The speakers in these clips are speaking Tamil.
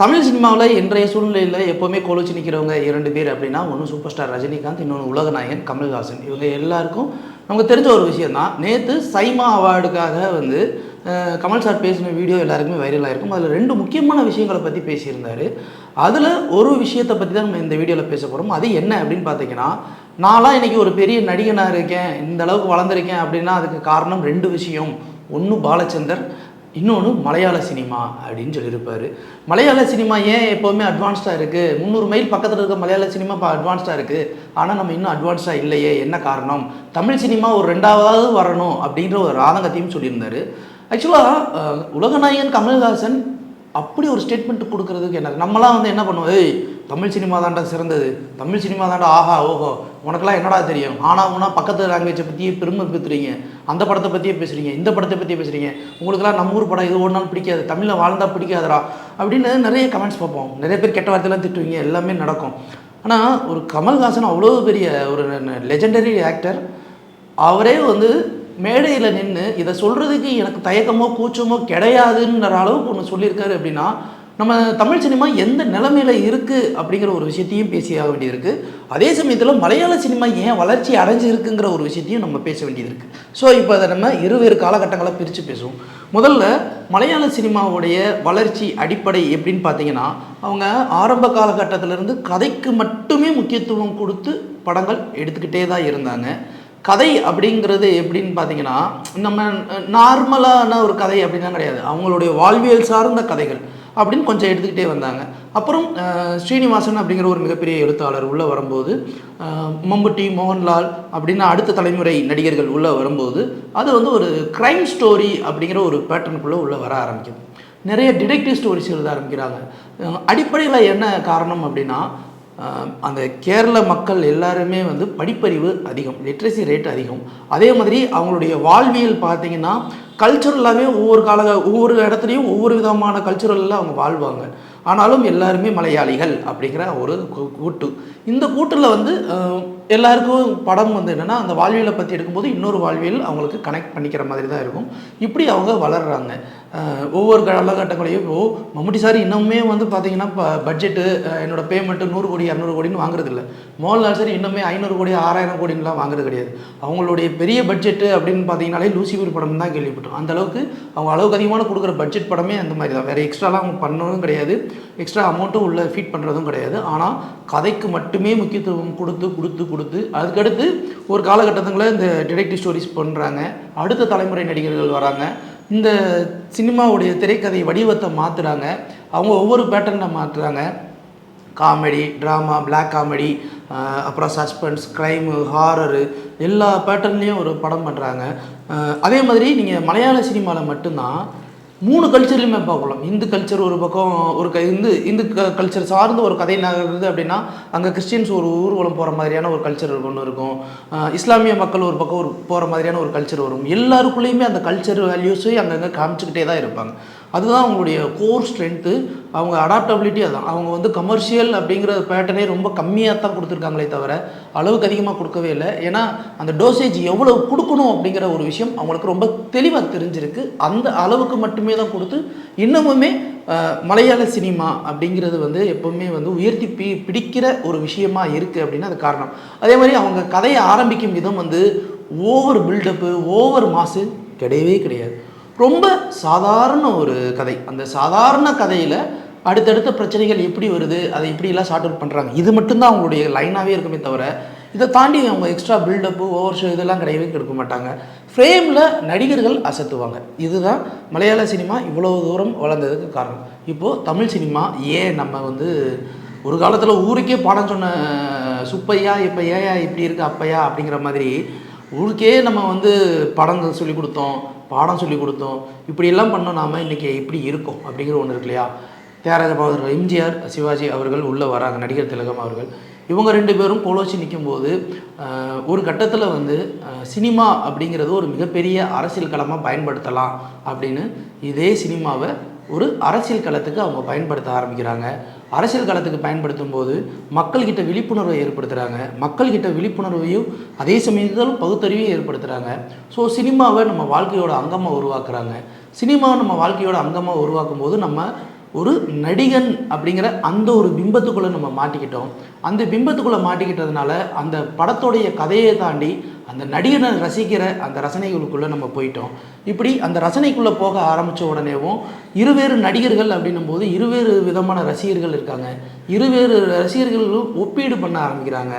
தமிழ் சினிமாவில் இன்றைய சூழ்நிலையில் எப்போவுமே கோலோச்சி நிற்கிறவங்க இரண்டு பேர் அப்படின்னா ஒன்று சூப்பர் ஸ்டார் ரஜினிகாந்த் இன்னொன்று உலகநாயகன் கமல்ஹாசன். இவங்க எல்லாருக்கும் நமக்கு தெரிஞ்ச ஒரு விஷயம் தான். நேற்று சைமா அவார்டுக்காக வந்து கமல் சார் பேசின வீடியோ எல்லாருக்குமே வைரலாக இருக்கும் அதில் ரெண்டு முக்கியமான விஷயங்களை பற்றி பேசியிருந்தார். அதில் ஒரு விஷயத்தை பற்றி தான் நம்ம இந்த வீடியோவில் பேச போகிறோம் அது என்ன அப்படின்னு பார்த்தீங்கன்னா நான்லாம் இன்றைக்கி ஒரு பெரிய நடிகனாக இருக்கேன் இந்த அளவுக்கு வளர்ந்துருக்கேன் அப்படின்னா அதுக்கு காரணம் ரெண்டு விஷயம். ஒன்று பாலச்சந்தர் இன்னொன்று மலையாள சினிமா அப்படின்னு சொல்லியிருப்பார். மலையாள சினிமா ஏன் எப்போவுமே அட்வான்ஸ்டாக இருக்குது முந்நூறு மைல் பக்கத்தில் இருக்க மலையாள சினிமா இப்போ அட்வான்ஸ்டாக இருக்குது ஆனால் நம்ம இன்னும் அட்வான்ஸ்டாக இல்லையே. என்ன காரணம்? தமிழ் சினிமா ஒரு ரெண்டாவது வரணும் அப்படின்ற ஒரு ஆதங்கத்தையும் சொல்லியிருந்தார். ஆக்சுவலாக உலகநாயகன் கமல்ஹாசன் அப்படி ஒரு ஸ்டேட்மெண்ட் கொடுக்கறதுக்கு என்ன நம்மலாம் வந்து என்ன பண்ணுவோம்? ஏய் தமிழ் சினிமா தாண்டா சிறந்தது. தமிழ் சினிமா தாண்டா ஆஹா ஓஹோ உனக்கெல்லாம் என்னடா தெரியும்? ஆனால் உனா பக்கத்து லாங்குவேஜை பற்றியே பெருமை பேசுறீங்க அந்த படத்தை பற்றியே பேசுகிறீங்க இந்த படத்தை பற்றியே பேசுகிறீங்க உங்களுக்கெல்லாம் நம்ம ஊர் படம் இது ஒரு நாள் பிடிக்காது. தமிழில் வாழ்ந்தால் பிடிக்காதரா அப்படின்னு நிறைய கமெண்ட்ஸ் பார்ப்போம். நிறைய பேர் கெட்ட வார்த்தையெல்லாம் திட்டுவீங்க. எல்லாமே நடக்கும். ஆனால் ஒரு கமல்ஹாசன் அவ்வளோ பெரிய ஒரு லெஜெண்டரி ஆக்டர் அவரே வந்து மேடையில் நின்று இதை சொல்கிறதுக்கு எனக்கு தயக்கமோ கூச்சமோ கிடையாதுன்ற அளவுக்கு ஒன்று சொல்லியிருக்காரு அப்படின்னா நம்ம தமிழ் சினிமா எந்த நிலைமையில் இருக்குது அப்படிங்கிற ஒரு விஷயத்தையும் பேசியாக வேண்டியிருக்கு. அதே சமயத்தில் மலையாள சினிமா ஏன் வளர்ச்சி அடைஞ்சிருக்குங்கிற ஒரு விஷயத்தையும் நம்ம பேச வேண்டியது இருக்குது ஸோ இப்போ அதை நம்ம இருவேறு காலகட்டங்களை பிரித்து பேசுவோம். முதல்ல மலையாள சினிமாவுடைய வளர்ச்சி அடிப்படை எப்படின்னு பார்த்தீங்கன்னா அவங்க ஆரம்ப காலகட்டத்திலேருந்து கதைக்கு மட்டுமே முக்கியத்துவம் கொடுத்து படங்கள் எடுத்துக்கிட்டே தான் இருந்தாங்க. கதை அப்படிங்கிறது எப்படின்னு பார்த்தீங்கன்னா நம்ம நார்மலான ஒரு கதை அப்படின்னா கிடையாது. அவங்களுடைய வாழ்வியல் சார்ந்த கதைகள் அப்படின்னு கொஞ்சம் எடுத்துக்கிட்டே வந்தாங்க. அப்புறம் ஸ்ரீனிவாசன் அப்படிங்கிற ஒரு மிகப்பெரிய எழுத்தாளர் உள்ளே வரும்போது மம்புட்டி மோகன்லால் அப்படின்னு அடுத்த தலைமுறை நடிகர்கள் உள்ளே வரும்போது அது வந்து ஒரு க்ரைம் ஸ்டோரி அப்படிங்கிற ஒரு பேட்டர்னுக்குள்ளே உள்ளே வர ஆரம்பிக்குது. நிறைய டிடெக்டிவ் ஸ்டோரிஸ் எழுத ஆரம்பிக்கிறாங்க. அடிப்படையில் என்ன காரணம் அப்படின்னா அந்த கேரள மக்கள் எல்லாருமே வந்து படிப்பறிவு அதிகம் லிட்ரஸி ரேட் அதிகம். அதே மாதிரி அவங்களுடைய வாழ்வியல் பார்த்தீங்கன்னா கல்ச்சுரலாகவே ஒவ்வொரு கால ஒவ்வொரு இடத்துலையும் ஒவ்வொரு விதமான கல்ச்சுரலில் அவங்க வாழ்வாங்க. ஆனாலும் எல்லாருமே மலையாளிகள் அப்படிங்கிற ஒரு கூட்டு. இந்த கூட்டில் வந்து எல்லாருக்கும் படம் வந்து என்னென்னா அந்த வாழ்வியலை பற்றி எடுக்கும்போது இன்னொரு வாழ்வியல் அவங்களுக்கு கனெக்ட் பண்ணிக்கிற மாதிரி தான் இருக்கும். இப்படி அவங்க வளர்கிறாங்க ஒவ்வொரு காலகட்டங்களையும் ஓ மம்முட்டி சார் இன்னுமே வந்து பார்த்தீங்கன்னா இப்போ பட்ஜெட்டு என்னோட பேமெண்ட்டு நூறு கோடி இரநூறு கோடின்னு வாங்குறது இல்லை. மோகன்லால் சார் இன்னுமே ஐநூறு கோடி ஆறாயிரம் கோடின்லாம் வாங்குறது கிடையாது. அவங்களுடைய பெரிய பட்ஜெட்டு அப்படின்னு பார்த்தீங்கனாலே லூசிபூர் படம் தான் கேள்விப்பட்டோம். அந்த அளவுக்கு அவங்க அளவுக்கு அதிகமான கொடுக்குற பட்ஜெட் படமே அந்த மாதிரி தான். வேறு எக்ஸ்ட்ராலாம் அவங்க பண்ணதும் கிடையாது. எக்ஸ்ட்ரா அமௌண்ட்டும் உள்ள ஃபீட் பண்ணுறதும் கிடையாது. ஆனால் கதைக்கு மட்டுமே முக்கியத்துவம் கொடுத்து கொடுத்து கொடுத்து அதுக்கடுத்து ஒரு காலகட்டத்தில் இந்த டிடெக்டிவ் ஸ்டோரிஸ் பண்ணுறாங்க அடுத்த தலைமுறை நடிகர்கள் வராங்க. இந்த சினிமாவுடைய திரைக்கதை வடிவத்தை மாற்றுறாங்க அவங்க ஒவ்வொரு பேட்டர்னை மாற்றுறாங்க காமெடி ட்ராமா பிளாக் காமெடி அப்புறம் சஸ்பென்ஸ் க்ரைமு ஹாரரு எல்லா பேட்டர்ன்லேயும் ஒரு படம் பண்ணுறாங்க அதே மாதிரி நீங்கள் மலையாள சினிமாவில் மட்டும்தான் மூணு கல்ச்சர்லையுமே பார்க்கலாம். இந்து கல்ச்சர் ஒரு பக்கம் ஒரு க இந்து இந்து க கல்ச்சர் சார்ந்து ஒரு கதை நகருது அப்படின்னா அங்கே கிறிஸ்டின்ஸ் ஒரு ஊர்வலம் போகிற மாதிரியான ஒரு கல்ச்சர் ஒன்று இருக்கும். இஸ்லாமிய மக்கள் ஒரு பக்கம் ஒரு போகிற மாதிரியான ஒரு கல்ச்சர் வரும். எல்லாருக்குள்ளேயுமே அந்த கல்ச்சர் வேல்யூஸை அங்கங்கே காமிச்சிக்கிட்டே தான் இருப்பாங்க. அதுதான் அவங்களுடைய கோர் ஸ்ட்ரென்த்து அவங்க அடாப்டபிலிட்டி அதுதான். அவங்க வந்து கமர்ஷியல் அப்படிங்கிற பேட்டர்னே ரொம்ப கம்மியாக தான் கொடுத்துருக்காங்களே தவிர அளவுக்கு அதிகமாக கொடுக்கவே இல்லை. ஏன்னா அந்த டோசேஜ் எவ்வளோ கொடுக்கணும் அப்படிங்கிற ஒரு விஷயம் அவங்களுக்கு ரொம்ப தெளிவாக தெரிஞ்சிருக்கு. அந்த அளவுக்கு மட்டுமே தான் கொடுத்து இன்னமுமே மலையாள சினிமா அப்படிங்கிறது வந்து எப்போவுமே வந்து உயர்த்தி பி பிடிக்கிற ஒரு விஷயமா இருக்குது அப்படின்னு அது காரணம். அதே மாதிரி அவங்க கதையை ஆரம்பிக்கும் விதம் வந்து ஓவர் பில்டப்பு ஓவர் மாசு கிடையவே கிடையாது. ரொம்ப சாதாரண ஒரு கதை. அந்த சாதாரண கதையில் அடுத்தடுத்த பிரச்சனைகள் எப்படி வருது அதை எப்படிலாம் ஷார்ட் அவுட் பண்ணுறாங்க இது மட்டும்தான் அவங்களுடைய லைனாகவே இருக்குமே தவிர இதை தாண்டி அவங்க எக்ஸ்ட்ரா பில்டப்பு ஓவர் ஷோ இதெல்லாம் கிடையவே கொடுக்க மாட்டாங்க. ஃப்ரேமில் நடிகர்கள் அசத்துவாங்க. இதுதான் மலையாள சினிமா இவ்வளோ தூரம் வளர்ந்ததுக்கு காரணம். இப்போது தமிழ் சினிமா ஏன் நம்ம வந்து ஒரு காலத்தில் ஊருக்கே பாடம் சொன்ன சுப்பையா இப்போ ஏயா இப்படி இருக்கு அப்பையா அப்படிங்கிற மாதிரி ஊருக்கே நம்ம வந்து படங்கள் சொல்லி கொடுத்தோம் பாடம் சொல்லி கொடுத்தோம். இப்படியெல்லாம் பண்ணோம் நாம் இன்றைக்கி இப்படி இருக்கோம் அப்படிங்கிற ஒன்று இருக்கு இல்லையா? தியாகராஜ பாகவதர் எம்ஜிஆர் சிவாஜி அவர்கள் உள்ளே வராங்க நடிகர் திலகம் அவர்கள். இவங்க ரெண்டு பேரும் கோலோச்சி நிற்கும்போது ஒரு கட்டத்தில் வந்து சினிமா அப்படிங்கிறது ஒரு மிகப்பெரிய அரசியல் களமாக பயன்படுத்தலாம் அப்படின்னு இதே சினிமாவை ஒரு அரசியல் களத்துக்கு அவங்க பயன்படுத்த ஆரம்பிக்கிறாங்க. அரசியல் களத்துக்கு பயன்படுத்தும் போது மக்கள்கிட்ட விழிப்புணர்வை ஏற்படுத்துகிறாங்க மக்கள்கிட்ட விழிப்புணர்வையும் அதே சமயத்தில் பகுத்தறிவையும் ஏற்படுத்துகிறாங்க ஸோ சினிமாவை நம்ம வாழ்க்கையோட அங்கமாக உருவாக்குறாங்க. சினிமாவை நம்ம வாழ்க்கையோட அங்கமாக உருவாக்கும் போது நம்ம ஒரு நடிகன் அப்படிங்கிற அந்த ஒரு பிம்பத்துக்குள்ளே நம்ம மாட்டிக்கிட்டோம். அந்த பிம்பத்துக்குள்ளே மாட்டிக்கிட்டதுனால அந்த படத்துடைய கதையை தாண்டி அந்த நடிகனை ரசிக்கிற அந்த ரசனைகளுக்குள்ளே நம்ம போயிட்டோம். இப்படி அந்த ரசனைக்குள்ளே போக ஆரம்பித்த உடனேவும் இருவேறு நடிகர்கள் அப்படின்னும் போது இருவேறு விதமான ரசிகர்கள் இருக்காங்க. இருவேறு ரசிகர்களும் ஒப்பீடு பண்ண ஆரம்பிக்கிறாங்க.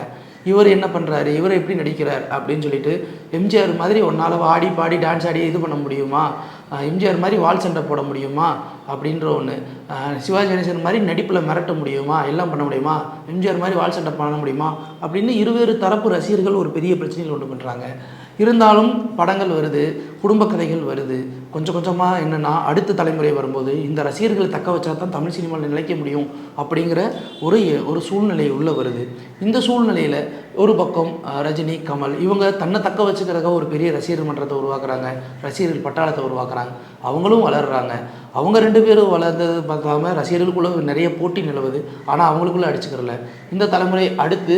இவர் என்ன பண்ணுறாரு இவர் எப்படி நடிக்கிறார்? அப்படின்னு சொல்லிட்டு எம்ஜிஆர் மாதிரி ஒன்றால் ஆடி பாடி டான்ஸ் ஆடி இது பண்ண முடியுமா? எம்ஜிஆர் மாதிரி வால் சண்டை போட முடியுமா? அப்படின்ற ஒன்று சிவாஜி கணேசன் மாதிரி நடிப்பில் மிரட்ட முடியுமா? எல்லாம் பண்ண முடியுமா? எம்ஜிஆர் மாதிரி வால் சண்டை பண்ண முடியுமா? அப்படின்னு இருவேறு தரப்பு ரசிகர்கள் ஒரு பெரிய பிரச்சனையில் உண்டு பண்ணுறாங்க இருந்தாலும் படங்கள் வருது குடும்ப கதைகள் வருது. கொஞ்சம் கொஞ்சமாக என்னென்னா அடுத்த தலைமுறை வரும்போது இந்த ரசிகர்களை தக்க வச்சா தான் தமிழ் சினிமாவில் நிலைக்க முடியும் அப்படிங்கிற ஒரு ஒரு சூழ்நிலை உள்ளே வருது. இந்த சூழ்நிலையில் ஒரு பக்கம் ரஜினி கமல் இவங்க தன்னை தக்க வச்சுக்கிறதுக்காக ஒரு பெரிய ரசிகர் மன்றத்தை உருவாக்குறாங்க. ரசிகர்கள் பட்டாளத்தை உருவாக்குறாங்க. அவங்களும் வளர்கிறாங்க அவங்க ரெண்டு பேரும் வளர்ந்தது பார்க்காம ரசிகர்களுக்குள்ள நிறைய போட்டி நிலவுது. ஆனால் அவங்களுக்குள்ளே அடிச்சுக்கிறல. இந்த தலைமுறை அடுத்து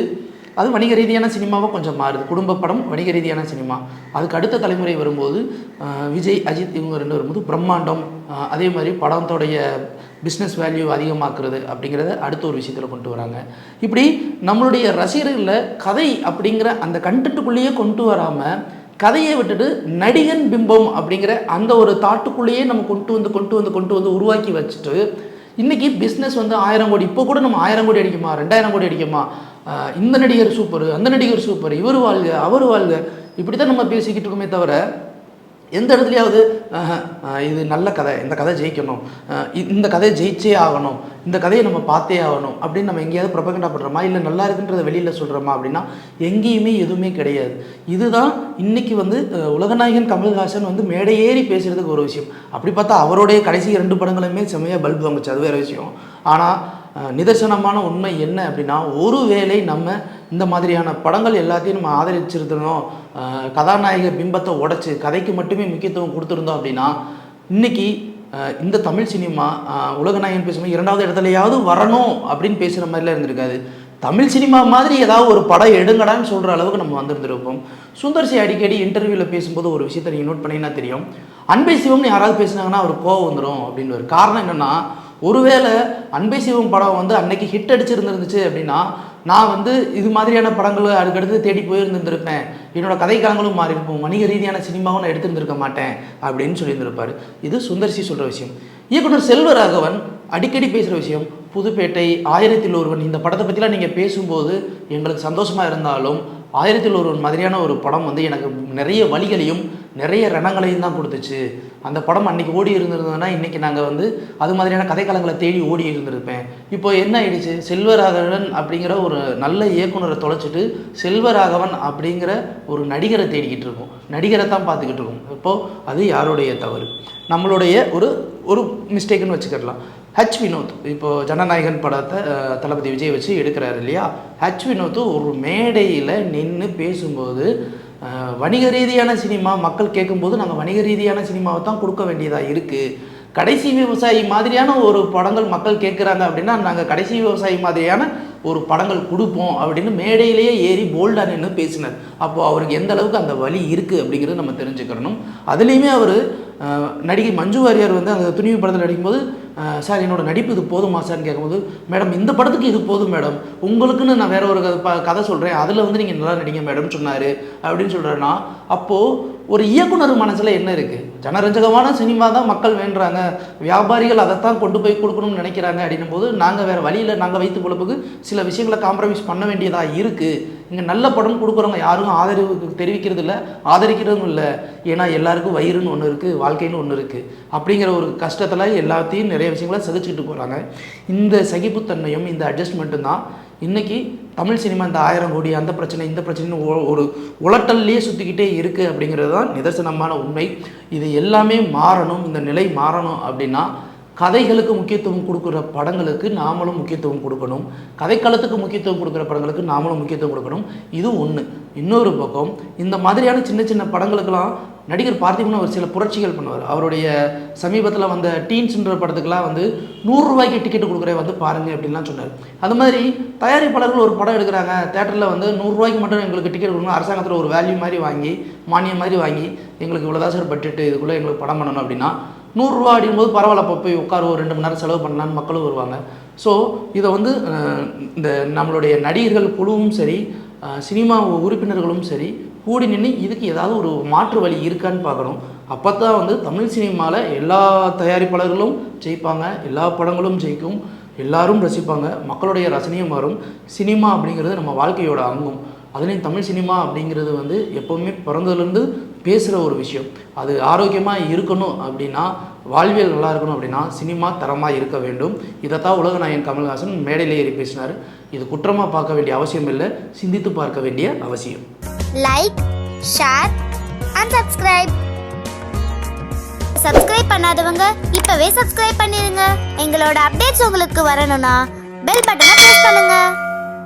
அது வணிக ரீதியான சினிமாவாக கொஞ்சம் மாறுது. குடும்ப படம் வணிக ரீதியான சினிமா. அதுக்கு அடுத்த தலைமுறை வரும்போது விஜய் அஜித் இவங்க ரெண்டு வரும்போது பிரம்மாண்டம் அதே மாதிரி படத்தோடைய பிஸ்னஸ் வேல்யூ அதிகமாக்குறது அப்படிங்கிறத அடுத்த ஒரு விஷயத்தில் கொண்டு வராங்க. இப்படி நம்மளுடைய ரசிகர்களில் கதை அப்படிங்கிற அந்த கண்டென்ட்டுக்குள்ளேயே கொண்டு வராமல் கதையை விட்டுட்டு நடிகன் பிம்பம் அப்படிங்கிற அந்த ஒரு தாட்டுக்குள்ளேயே நம்ம கொண்டு வந்து கொண்டு வந்து கொண்டு வந்து உருவாக்கி வச்சுட்டு இன்னைக்கு பிஸ்னஸ் வந்து ஆயிரம் கோடி இப்போ கூட நம்ம ஆயிரம் கோடி அடிக்குமா ரெண்டாயிரம் கோடி அடிக்குமா? இந்த நடிகர் சூப்பர் அந்த நடிகர் சூப்பர் இவர் வாழ்க அவர் வாழ்க. இப்படி தான் நம்ம பேசிக்கிட்டு இருக்கோமே தவிர எந்த இடத்துலையாவது இது நல்ல கதை இந்த கதை ஜெயிக்கணும் இந்த கதையை ஜெயிச்சே ஆகணும் இந்த கதையை நம்ம பார்த்தே ஆகணும் அப்படின்னு நம்ம எங்கேயாவது ப்ரொபகண்டா பண்ணுறோமா இல்லை நல்லா இருக்குன்றதை வெளியில் சொல்கிறோமா அப்படின்னா எங்கேயுமே எதுவுமே கிடையாது. இதுதான் இன்னைக்கு வந்து உலகநாயகன் கமல்ஹாசன் வந்து மேடை ஏறி பேசுகிறதுக்கு ஒரு விஷயம். அப்படி பார்த்தா அவருடைய கடைசி ரெண்டு படங்களுமே செம்மையாக பல்ப் வந்துச்சு அது வேற விஷயம். ஆனால் நிதர்சனமான உண்மை என்ன அப்படின்னா ஒருவேளை நம்ம இந்த மாதிரியான படங்கள் எல்லாத்தையும் நம்ம ஆதரிச்சிருந்தோம். கதாநாயக பிம்பத்தை உடைச்சி கதைக்கு மட்டுமே முக்கியத்துவம் கொடுத்துருந்தோம் அப்படின்னா இன்னைக்கு இந்த தமிழ் சினிமா உலகநாயகன் பேசும்போது இரண்டாவது இடத்துலையாவது வரணும் அப்படின்னு பேசுகிற மாதிரிலாம் இருந்திருக்காது. தமிழ் சினிமா மாதிரி ஏதாவது ஒரு படம் எடுங்கடான்னு சொல்கிற அளவுக்கு நம்ம வந்திருந்திருப்போம். சுந்தர்சி அடிக்கடி இன்டர்வியூவில் பேசும்போது ஒரு விஷயத்தை நீங்கள் நோட் பண்ணிங்கன்னா தெரியும். அன்பை சிவம்னு யாராவது பேசினாங்கன்னா அவர் கோவம் வந்துடும் அப்படின்னு ஒரு காரணம் என்னென்னா ஒருவேளை அன்பை சிவம் படம் வந்து அன்னைக்கு ஹிட் அடிச்சிருந்துருந்துச்சு அப்படின்னா நான் வந்து இது மாதிரியான படங்களை அதுக்கடுத்து தேடி போயிருந்திருப்பேன் என்னோட கதைக்களங்களும் மாறி வணிக ரீதியான சினிமாவும் நான் எடுத்திருந்திருக்க மாட்டேன் அப்படின்னு சொல்லியிருந்திருப்பார். இது சுந்தர்சி சொல்கிற விஷயம். இயக்குனர் செல்வராகவன் அடிக்கடி பேசுகிற விஷயம் புதுப்பேட்டை ஆயிரத்தில் ஒருவன். இந்த படத்தை பற்றிலாம் நீங்கள் பேசும்போது எங்களுக்கு சந்தோஷமாக இருந்தாலும் ஆயிரத்தில் ஒருவன் மாதிரியான ஒரு படம் வந்து எனக்கு நிறைய வழிகளையும் நிறைய ரணங்களையும் தான் கொடுத்துச்சு. அந்த படம் அன்னைக்கு ஓடி இருந்திருந்ததுன்னா இன்னைக்கு நாங்கள் வந்து அது மாதிரியான கதைக்களங்களை தேடி ஓடி இருந்திருப்பேன். இப்போ என்ன ஆயிடுச்சு? செல்வராகவன் அப்படிங்கிற ஒரு நல்ல இயக்குனரை தொலைச்சிட்டு செல்வராகவன் அப்படிங்கிற ஒரு நடிகரை தேடிக்கிட்டு இருக்கோம். நடிகரை தான் பார்த்துக்கிட்டு இருக்கோம். இப்போது அது யாருடைய தவறு? நம்மளுடைய ஒரு ஒரு மிஸ்டேக்குன்னு வச்சுக்கிடலாம். ஹச் வினோத் இப்போது ஜனநாயகன் படத்தை தளபதி விஜய் வச்சு எடுக்கிறாரு இல்லையா? ஹச் வினோத் ஒரு மேடையில் நின்று பேசும்போது வணிக ரீதியான சினிமா மக்கள் கேட்கும்போது நாங்கள் வணிக ரீதியான சினிமாவை தான் கொடுக்க வேண்டியதாக இருக்குது கடைசி விவசாயி மாதிரியான ஒரு படங்கள் மக்கள் கேட்குறாங்க அப்படின்னா நாங்கள் கடைசி விவசாயி மாதிரியான ஒரு படங்கள் கொடுப்போம் அப்படின்னு மேடையிலேயே ஏறி போல்டாக நின்று பேசினார். அப்போது அவருக்கு எந்த அளவுக்கு அந்த வழி இருக்குது அப்படிங்கிறத நம்ம தெரிஞ்சுக்கிறணும் அதுலேயுமே அவர் நடிகை மஞ்சு வாரியார் வந்து அந்த துணிவு படத்தில் நடிக்கும்போது சார் என்னோட நடிப்பு இது போதுமா சார்னு கேட்கும்போது மேடம் இந்த படத்துக்கு இது போதும் மேடம். உங்களுக்குன்னு நான் வேற ஒரு கதை ப- கதை சொல்கிறேன் அதில் வந்து நீங்கள் நல்லா நடிங்க மேடம் சொன்னார். அப்படின்னு சொல்கிறேன்னா அப்போது ஒரு இயக்குனர் மனசில் என்ன இருக்குது ஜனரஞ்சகமான சினிமா தான் மக்கள் வேண்டுறாங்க. வியாபாரிகள் அதைத்தான் கொண்டு போய் கொடுக்கணும்னு நினைக்கிறாங்க. அப்படின்னும் போது நாங்கள் வேறு வழியில் நாங்கள் வைத்து பொழுப்புக்கு சில விஷயங்களை காம்ப்ரமைஸ் பண்ண வேண்டியதாக இருக்குது இங்கே நல்ல படம் கொடுக்குறவங்க யாரும் ஆதரவு தெரிவிக்கிறது இல்லை ஆதரிக்கிறதும் இல்லை. ஏன்னா எல்லாருக்கும் வயிறுன்னு ஒன்று இருக்குது வாழ்க்கைன்னு ஒன்று இருக்குது அப்படிங்கிற ஒரு கஷ்டத்தில் எல்லாத்தையும் நிறைய விஷயங்களை சகிச்சுக்கிட்டு போகிறாங்க இந்த சகிப்புத்தன்மையும் இந்த அட்ஜஸ்ட்மெண்ட்டும் தான் இன்றைக்கி தமிழ் சினிமா இந்த ஆயிரம் கோடி அந்த பிரச்சனை இந்த பிரச்சனைன்னு ஒரு உலட்டல்லையே சுற்றிக்கிட்டே இருக்குது அப்படிங்கிறது தான் நிதர்சனமான உண்மை. இது எல்லாமே மாறணும் இந்த நிலை மாறணும் அப்படின்னா கதைகளுக்கு முக்கியத்துவம் கொடுக்குற படங்களுக்கு நாமளும் முக்கியத்துவம் கொடுக்கணும். கதைக்களத்துக்கு முக்கியத்துவம் கொடுக்குற படங்களுக்கு நாமளும் முக்கியத்துவம் கொடுக்கணும். இது ஒன்று இன்னொரு பக்கம் இந்த மாதிரியான சின்ன சின்ன படங்களுக்கெல்லாம் நடிகர் பார்த்திபன் ஒரு சில புரட்சிகள் பண்ணுவார். அவருடைய சமீபத்தில் வந்த டீன்ஸ்ன்ற படத்துக்கெல்லாம் வந்து நூறுரூவாய்க்கு டிக்கெட் கொடுக்குறேன் வந்து பாருங்க அப்படின்லாம் சொன்னார். அது மாதிரி தயாரிப்பாளர்கள் ஒரு படம் எடுக்கிறாங்க. தேட்டரில் வந்து நூறுரூவாய்க்கு மட்டும் எங்களுக்கு டிக்கெட் கொடுக்கணும் அரசாங்கத்தில் ஒரு வேல்யூ மாதிரி வாங்கி மானியம் மாதிரி வாங்கி எங்களுக்கு இவ்வளோதான் சார் பட்ஜெட்டு இதுக்குள்ளே எங்களுக்கு படம் பண்ணணும் அப்படின்னா நூறுரூவா அப்படிங்கும்போது பரவாயில்ல அப்போ போய் உட்கார ஒரு ரெண்டு மணி நேரம் செலவு பண்ணலான்னு மக்களும் வருவாங்க. ஸோ இதை வந்து இந்த நம்மளுடைய நடிகர்கள் குழுவும் சரி சினிமா உறுப்பினர்களும் சரி கூடி நின்று இதுக்கு ஏதாவது ஒரு மாற்று வழி இருக்கான்னு பார்க்கணும். அப்போ தான் வந்து தமிழ் சினிமாவில் எல்லா தயாரிப்பாளர்களும் ஜெயிப்பாங்க எல்லா படங்களும் ஜெயிக்கும் எல்லாரும் ரசிப்பாங்க மக்களுடைய ரசனையும் வரும் சினிமா அப்படிங்கிறது நம்ம வாழ்க்கையோட அங்கம். அதுலேயும் தமிழ் சினிமா அப்படிங்கிறது வந்து எப்போவுமே பிறந்ததுலேருந்து பேசுகிற ஒரு விஷயம். அது ஆரோக்கியமாக இருக்கணும் அப்படின்னா வாழ்வியல் நல்லா இருக்கணும் அப்படின்னா சினிமா தரமாக இருக்க வேண்டும். இதைத்தான் உலகநாயகன் கமல்ஹாசன் மேடையில் ஏறி பேசினார். இது குற்றமாக பார்க்க வேண்டிய அவசியம் இல்லை சிந்தித்து பார்க்க வேண்டிய அவசியம். Like share and subscribe subscribe பண்ணாதவங்க இப்பவே சப்ஸ்கிரைப் பண்ணிருங்க. எங்களோட அப்டேட்ஸ் உங்களுக்கு வரணும்னா பெல் பட்டனை ப்ரெஸ் பண்ணுங்க.